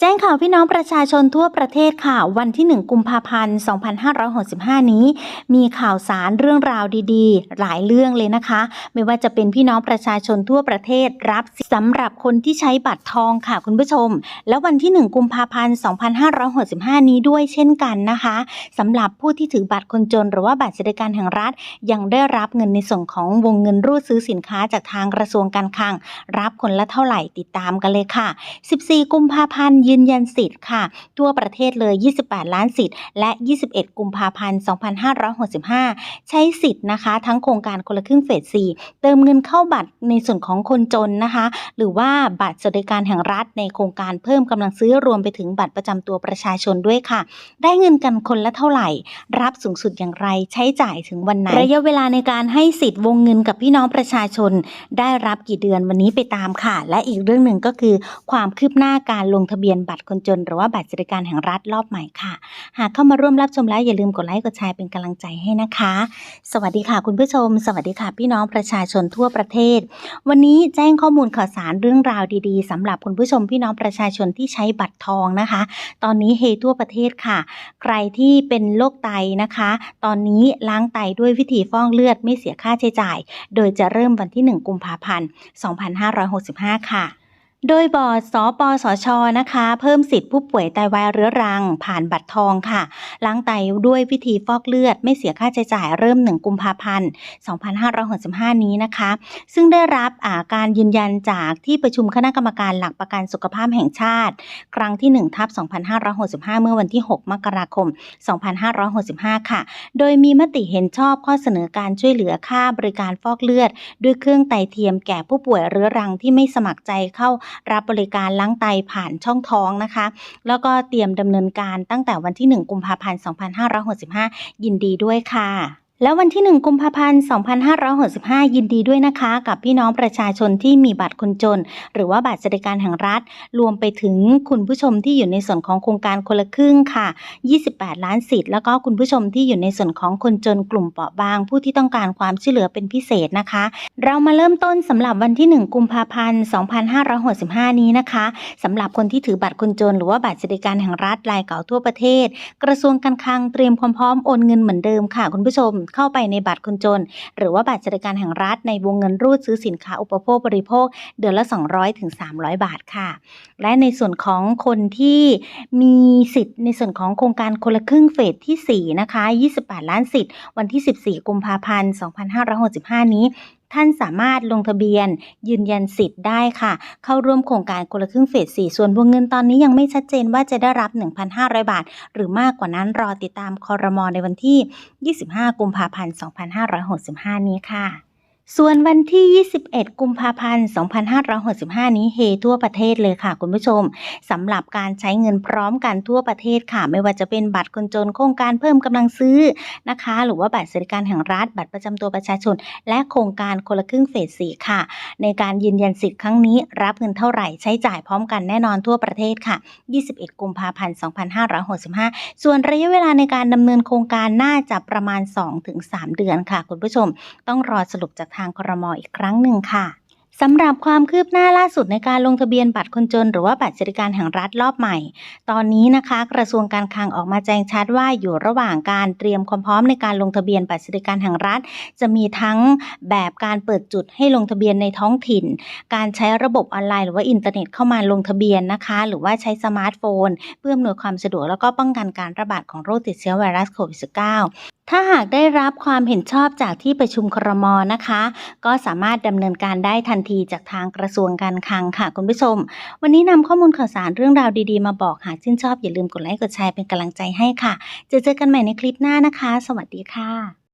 แจ้งข่าวพี่น้องประชาชนทั่วประเทศค่ะ วันที่ 1 กุมภาพันธ์ 2565 นี้ มีข่าวสารเรื่องราวดีๆ หลายเรื่องเลยนะคะ ไม่ว่าจะเป็นพี่น้องประชาชนทั่วประเทศรับสำหรับคนที่ใช้บัตรทองค่ะคุณผู้ชม แล้ววันที่ 1 กุมภาพันธ์ 2565 นี้ด้วยเช่นกันนะคะสำหรับผู้ที่ถือบัตรคนจน หรือว่าบัตรสวัสดิการแห่งรัฐ ยังได้รับเงินในส่วนของวงเงินรูดซื้อสินค้าจากทางกระทรวงการคลังรับคนละเท่าไหร่ติดตามกันเลยค่ะ 14 กุมภาพันธ์ยืนยันสิทธิ์ค่ะ ทั่วประเทศเลย 28 ล้านสิทธิ์ และ 21 กุมภาพันธ์ 2565 ใช้สิทธิ์นะคะ ทั้งโครงการคนละครึ่งเฟส 4 เติมเงินเข้าบัตรในส่วนของคนจนนะคะ หรือว่าบัตรสวัสดิการแห่งรัฐในโครงการเพิ่มกำลังซื้อรวมไปถึงบัตรประจำตัวประชาชนด้วยค่ะ ได้เงินกันคนละเท่าไหร่ รับสูงสุดอย่างไร ใช้จ่ายถึงวันไหน ระยะเวลาในการให้สิทธิ์วงเงินกับพี่น้องประชาชน ได้รับกี่เดือนวันนี้ไปตามค่ะ และอีกเรื่องหนึ่งก็คือ ความคืบหน้าการลงทะเบียนบัตรคนจน หรือว่าบัตรสวัสดิการแห่งรัฐรอบใหม่ค่ะ หากเข้ามาร่วมรับชมแล้วอย่าลืมกดไลค์กดแชร์เป็นกำลังใจให้นะคะ สวัสดีค่ะคุณผู้ชม สวัสดีค่ะ พี่น้องประชาชนทั่วประเทศ วันนี้แจ้งข้อมูลข่าวสารเรื่องราวดีๆสำหรับคุณผู้ชมพี่น้องประชาชนที่ใช้บัตรทองนะคะ ตอนนี้เฮทั่วประเทศค่ะ ใครที่เป็นโรคไตนะคะ ตอนนี้ล้างไตด้วยวิธีฟอกเลือดไม่เสียค่าใช้จ่าย โดยจะเริ่มวันที่ 1 กุมภาพันธ์ 2565 ค่ะ โดยบอร์ดสปสชนะคะ เพิ่มสิทธิผู้ป่วยไตวายเรื้อรัง ผ่านบัตรทองค่ะ ล้างไตด้วยวิธีฟอกเลือด ไม่เสียค่าใช้จ่ายเริ่ม 1 กุมภาพันธ์ 2565 นี้นะคะ ซึ่งได้รับาการยืนยันจากที่ประชุมคณะกรรมการหลักประกันสุขภาพแห่งชาติ ครั้งที่1ทับ2565 เมื่อวันที่ 6 มกราคม 2565 ค่ะ โดยมีมติเห็นชอบข้อเสนอการช่วยเหลือค่าบริการฟอกเลือด ด้วยเครื่องไตเทียมแก่ผู้ป่วยเรื้อรังที่ไม่สมัครใจเข้ารับบริการล้างไตผ่านช่องท้องนะคะ แล้วก็เตรียมดำเนินการตั้งแต่วันที่ 1 กุมภาพันธ์ 2565 ยินดีด้วยค่ะ แล้ววันที่ 1 กุมภาพันธ์ 2565 ยินดีด้วยนะคะ กับพี่น้องประชาชนที่มีบัตรคนจน หรือว่าบัตรสวัสดิการแห่งรัฐ รวมไปถึงคุณผู้ชมที่อยู่ในส่วนของโครงการคนละครึ่งค่ะ 28 ล้านสิทธิ์แล้วก็คุณผู้ชมที่อยู่ในส่วนของคนจนกลุ่มเปราะบาง ผู้ที่ต้องการความช่วยเหลือเป็นพิเศษนะคะ เรามาเริ่มต้นสำหรับวันที่ 1 กุมภาพันธ์ 2565 นี้นะคะสำหรับคนที่ถือบัตรคนจน หรือว่าบัตรสวัสดิการแห่งรัฐรายเก่าทั่วประเทศ กระทรวงการคลังเตรียมความพร้อมโอนเงินเหมือนเดิมค่ะ คุณผู้ชมเข้าไปในบัตรคนจน หรือว่าบัตรสวัสดิการแห่งรัฐในวงเงินรูดซื้อสินค้าอุปโภคบริโภค เดือนละ 200ถึง300 บาทค่ะ และในส่วนของคนที่มีสิทธิ์ในส่วนของโครงการคนละครึ่งเฟสที่ 4 นะคะ 28 ล้านสิทธิ์ วันที่ 14 กุมภาพันธ์ 2565 นี้ ท่านสามารถลงทะเบียน ยืนยันสิทธิ์ได้ค่ะ เข้าร่วมโครงการคนละครึ่งเฟส 4 ส่วนวงเงินตอนนี้ยังไม่ชัดเจนว่าจะได้รับ 1,500 บาท หรือมากกว่านั้นรอติดตามคอรมอในวันที่ 25 กุมภาพันธ์ 2565 นี้ค่ะ ส่วนวันที่ 21 กุมภาพันธ์ 2565 นี้เฮทั่วประเทศเลยค่ะคุณผู้ชมสำหรับการใช้เงินพร้อมกันทั่วประเทศค่ะ ไม่ว่าจะเป็นบัตรคนจนโครงการเพิ่มกำลังซื้อนะคะ หรือว่าบัตรสวัสดิการแห่งรัฐ บัตรประจำตัวประชาชน และโครงการคนละครึ่งเฟส4ค่ะ ในการยืนยันสิทธิ์ครั้งนี้ รับเงินเท่าไหร่ใช้จ่ายพร้อมกันแน่นอนทั่วประเทศค่ะ 21 กุมภาพันธ์ 2565 ส่วนระยะเวลาในการดำเนินโครงการน่าจะประมาณ 2-3 เดือนค่ะ คุณผู้ชม ต้องรอสรุปจากางครมอีกครั้งหนึ่งค่ะ สำหรับความคืบหน้าล่าสุดในการลงทะเบียนบัตรคนจน หรือว่าบัตรสวัสดิการแห่งรัฐรอบใหม่ ตอนนี้นะคะกระทรวงการคลังออกมาแจ้งชัดว่าอยู่ระหว่างการเตรียมความพร้อมในการลงทะเบียนบัตรสวัสดิการแห่งรัฐ จะมีทั้งแบบการเปิดจุดให้ลงทะเบียนในท้องถิ่น การใช้ระบบออนไลน์หรือว่าอินเทอร์เน็ตเข้ามาลงทะเบียนนะคะ หรือว่าใช้สมาร์ทโฟน เพื่ออำนวยความสะดวกแล้วก็ป้องกันการระบาดของโรคติดเชื้อไวรัสโควิด -19 ถ้าหากได้รับความเห็นชอบจากที่ประชุมครมนะคะ ก็สามารถดำเนินการได้ทันทีจากทางกระทรวงการคลังค่ะคุณผู้ชม วันนี้นำข้อมูลข่าวสารเรื่องราวดีๆมาบอกหากชื่นชอบอย่าลืมกดไลค์กดแชร์เป็นกำลังใจให้ค่ะ จะเจอกันใหม่ในคลิปหน้านะคะ สวัสดีค่ะ